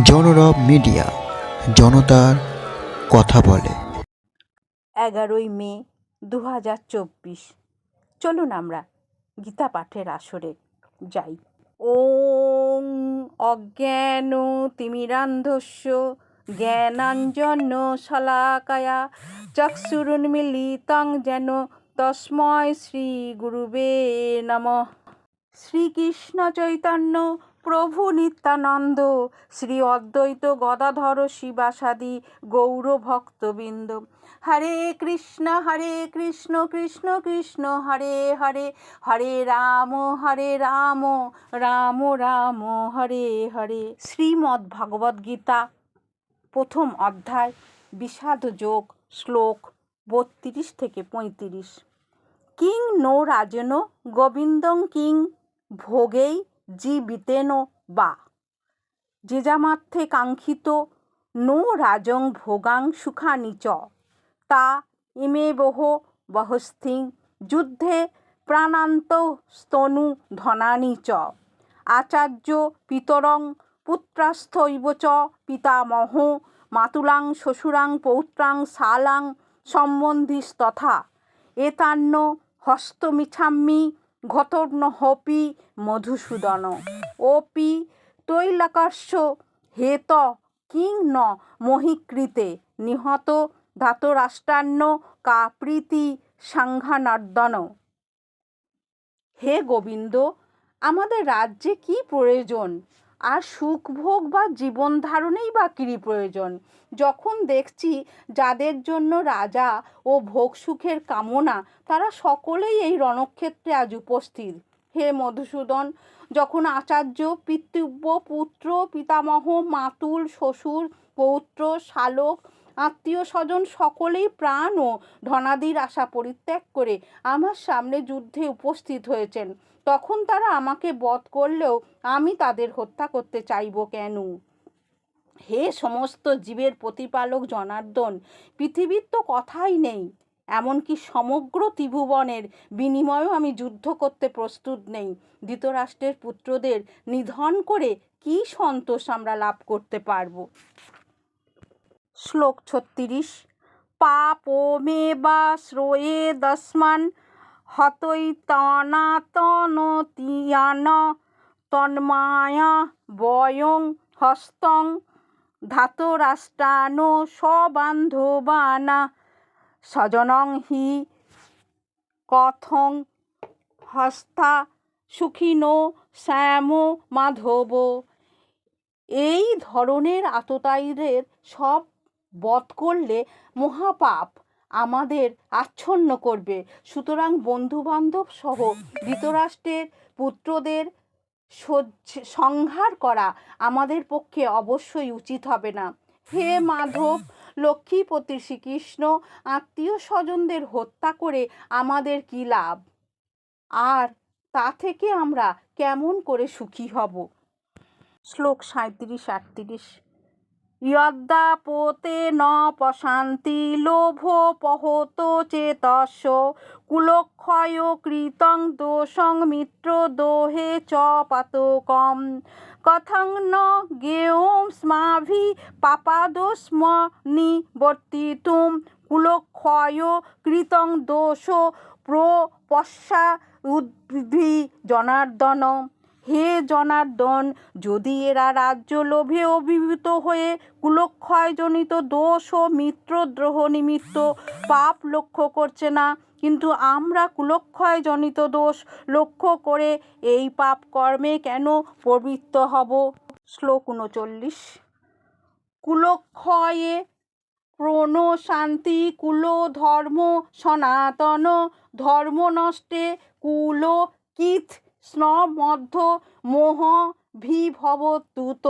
জনরব media জনতার কথা বলে। এগারোই মে দু হাজার চব্বিশ। চলুন আমরা গীতা পাঠের আসরে যাই। ওং অজ্ঞান তিমিরান্ধস্য জ্ঞানাঞ্জন শলাকায়া চক্ষুরুন্মিলিতং যেন তস্ময় শ্রী গুরুবে নমঃ। শ্রীকৃষ্ণ চৈতন্য প্রভু নিত্যানন্দ, শ্রী অদ্বৈত গদাধর শিবাসাদি গৌর ভক্তবৃন্দ হরে কৃষ্ণ হরে কৃষ্ণ কৃষ্ণ কৃষ্ণ, হরে হরে হরে রাম হরে রাম রাম রাম, হরে হরে। শ্রীমদ্ ভগবদ্ গীতা, প্রথম অধ্যায়, বিষাদ যোগ, শ্লোক বত্রিশ থেকে পঁয়ত্রিশ। কিং নো রাজন, গোবিন্দং কিং ভোগেই জীবিতেন বা। যেজামার্থে কাঙ্ক্ষিত নো রাজং ভোগাং সুখানি চ। তা ইমে বহ বহস্থিং যুদ্ধে প্রাণান্ত স্তনু ধনানি চ। আচার্য পিতরং পুত্রাস্থৈব চ পিতামহ মাতুলাং শ্বশুরাং পৌত্রাং শালাং সম্বন্ধিস্তথা। এতান্ন হস্তমিছাম্মি ঘতর্ণহপি মধুসূদন। অপি তৈলাকাশ্য হেত কিং ন মহিকৃতে নিহত ধাতরাষ্টান্ন কাপ্রীতি সাংঘানার্দন। হে গোবিন্দ, আমাদের রাজ্যে কি প্রয়োজন? আর সুখভোগ বা জীবন ধারণেই বা কী প্রয়োজন? যখন দেখছি যাদের জন্য রাজা ও ভোগ সুখের কামনা, তারা সকলেই এই রণক্ষেত্রে আজ উপস্থিত। হে মধুসূদন, যখন আচার্য, পিতৃব্য, পুত্র, পিতামহ, মাতুল, শ্বশুর, পৌত্র, শালক আত্মীয় স্বজন সকলেই প্রাণ ও ধনাদির আশা পরিত্যাগ করে আমার সামনে যুদ্ধে উপস্থিত হয়েছেন। তখন তারা আমাকে বধ করলেও আমি তাদের হত্যা করতে চাইব কেন? হে সমস্ত জীবের প্রতিপালক জনার্দন, পৃথিবীর তো কথাই নেই। এমনকি সমগ্র ত্রিভুবনের বিনিময়েও আমি যুদ্ধ করতে প্রস্তুত নেই। ধৃতরাষ্ট্রের পুত্রদের নিধন করে কি সন্তোষ আমরা লাভ করতে পারব? শ্লোক ছত্রিশ। পাপ মে বা শ্রয়ে দস্মান হতই তনাতনতিয়ান তন্মায়া বয়ং হস্তং। ধাতরাষ্ট্রানো সবান্ধবানা স্বজনং হি কথং হস্তা সুখিনো শ্যাম মাধব। এই ধরনের আততায়ীদের সব বধ করলে মহাপাপ। আমাদের আচ্ছন্ন করবে। সুতরাং বন্ধুবান্ধব সহ ধৃতরাষ্ট্রের পুত্রদের সংহার করা আমাদের পক্ষে অবশ্যই উচিত হবে না। হে মাধব, লক্ষ্মীপতি শ্রীকৃষ্ণ, আত্মীয় স্বজনদের হত্যা করে আমাদের কী লাভ? আর তা থেকে আমরা কেমন করে সুখী হব? শ্লোক সাঁত্রিশ আটত্রিশ। ইয়দ্দা পোতে ন পশান্তি লোভ পহত চেতস্য কুলক্ষয় কৃতং দোষং মিত্র দোহে চ পাতকম কথং ন জ্ঞেয়স্মাভি পাপাদোস্ম নিবর্তিতুম কুলক্ষয় কৃতং দোষ প্রপশ্যা উদ্ভি জনার্দন হে জনার্দন, যদি এরা রাজ্য লোভে অভিভূত হয়ে কুলক্ষয়জনিত দোষ ও মিত্রদ্রোহ নিমিত্ত পাপ লক্ষ্য করছে না, কিন্তু আমরা কুলক্ষয়জনিত দোষ লক্ষ্য করে এই পাপ কর্মে কেন প্রবৃত্ত হব? শ্লোক উনচল্লিশ। কুলক্ষয়ে প্রণ শান্তি, কুল ধর্ম সনাতন, ধর্ম নষ্টে কুল কিথ স্নমধ্য মোহ ভিভবতুত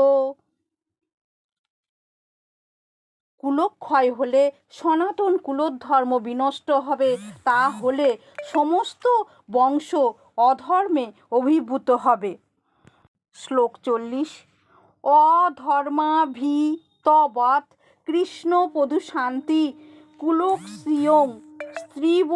কুলক্ষয় হলে সনাতন কুলধর্ম বিনষ্ট হবে, তা হলে সমস্ত বংশ অধর্মে অভিভূত হবে। শ্লোক চল্লিশ, অধর্মাভিতবৎ কৃষ্ণ পদু শান্তি কুলোক্সিয়ং স্ত্রীব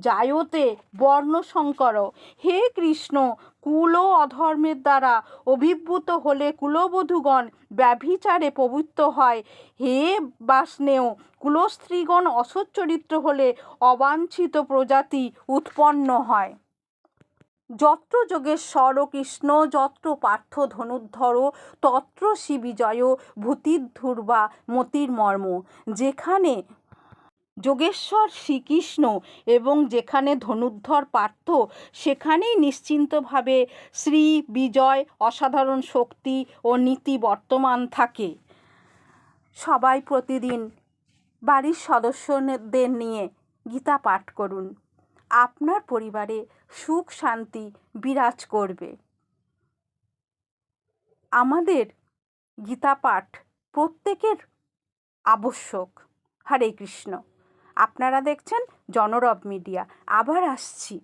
জায়তে বর্ণশঙ্কর। হে কৃষ্ণ, কুল অধর্মের দ্বারা অভিভূত হলে কুলবধূগণ ব্যভিচারে পবিত্র হয়। হে বাষ্ণেয় কুলস্ত্রীগণ অসচ্চরিত্র হলে অবাঞ্ছিত প্রজাতি উৎপন্ন হয়। যত্র যোগেশ্বর কৃষ্ণ, যত্র পার্থ ধনুর্ধর, তত্র শিবিজয় ভূতির ধুর্বা মতির মর্ম যেখানে যোগেশ্বর শ্রীকৃষ্ণ এবং যেখানে ধনুর্ধর পার্থ, সেখানেই নিশ্চিন্তভাবে শ্রী বিজয় অসাধারণ শক্তি ও নীতি বর্তমান থাকে। সবাই প্রতিদিন বাড়ির সদস্যদের নিয়ে গীতা পাঠ করুন। আপনার পরিবারে সুখ শান্তি বিরাজ করবে। আমাদের গীতা পাঠ প্রত্যেকের আবশ্যক। হরে কৃষ্ণ। আপনারা দেখছেন জনরব মিডিয়া। আবার আসছি।